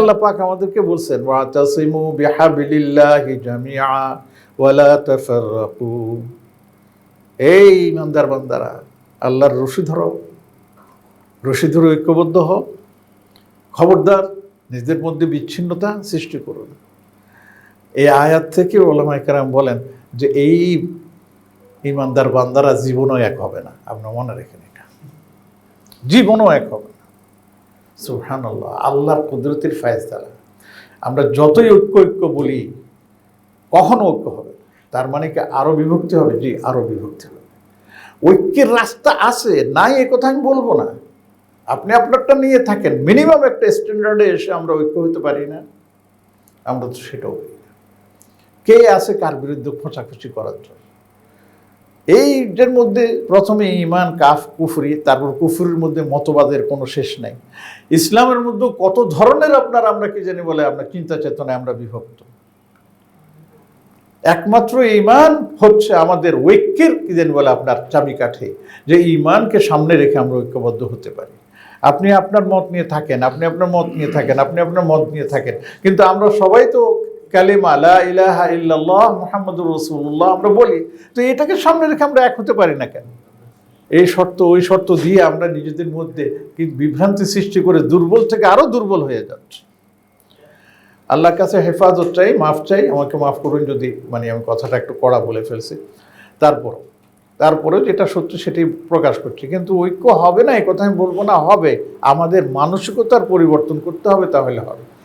আল্লাহ পাক আমাদেরকে বলছেন, ওয়াতাসিমু বিহাবিলিল্লাহি জামিআ ওয়ালা তাফাররাকু। এই ইমানদার বান্দারা, আল্লাহর রশি ধরো, রশি ধরে ঐক্যবদ্ধ হও, খবরদার, নিজেদের মধ্যে বিচ্ছিন্নতা সৃষ্টি করুন এই আয়াত থেকে ওলামা একরাম বলেন যে, এই ইমানদার বান্দারা জীবনও এক হবে না। আপনার মনে রেখেন এটা? জীবনও এক হবে সুহান আল্লাহ আল্লাহর কুদরতির ফায়জদালা আমরা যতই ঐক্য ঐক্য বলি, কখনো ঐক্য হবে তার মানে কি আরও বিভক্তি হবে? জি আরও বিভক্তি হবে। ঐক্যের রাস্তা আছে, নাই এ কথা আমি বলব না। আপনি আপনারটা নিয়ে থাকেন মিনিমাম একটা স্ট্যান্ডার্ডে এসে আমরা ঐক্য হতে পারি না। আমরা তো সেটাও কে আছে কার বিরুদ্ধে খোঁচাখুচি করার জন্য? এইটার মধ্যে প্রথমে ইমান কাফ, কুফরি, তারপর কুফরির মধ্যে মতবাদের কোনো শেষ নাই। ইসলামের মধ্যে কত ধরনের আপনার, আমরা কি জানি বলে আপনার চিন্তা চেতনায় আমরা বিভক্ত। একমাত্র ইমান হচ্ছে আমাদের ঐক্যের, কি জানি বলে আপনার চাবিকাঠি যে ইমানকে সামনে রেখে আমরা ঐক্যবদ্ধ হতে পারি। আপনি আপনার মত নিয়ে থাকেন, আপনি আপনার মত নিয়ে থাকেন, আপনি আপনার মত নিয়ে থাকেন, কিন্তু আমরা সবাই তো কালিমা, লা ইলাহা ইল্লাল্লাহ মুহাম্মাদুর রাসূলুল্লাহ আমরা বলি, তো এটাকে সামনে রেখে আমরা এক হতে পারি না কেন? এই শর্ত, ওই শর্ত দিয়ে আমরা নিজেদের মধ্যে বিভ্রান্তি সৃষ্টি করে দুর্বল থেকে আরও দুর্বল হয়ে যাচ্ছে। আল্লাহর কাছে হেফাজত চাই, মাফ চাই, আমাকে মাফ করুন যদি মানে আমি কথাটা একটু কড়া বলে ফেলছি। তারপরও, তারপরেও যেটা সত্য সেটি প্রকাশ করছি, কিন্তু ঐক্য হবে না এই কথা আমি বলব না, হবে। আমাদের মানসিকতার পরিবর্তন করতে হবে, তাহলে হবে।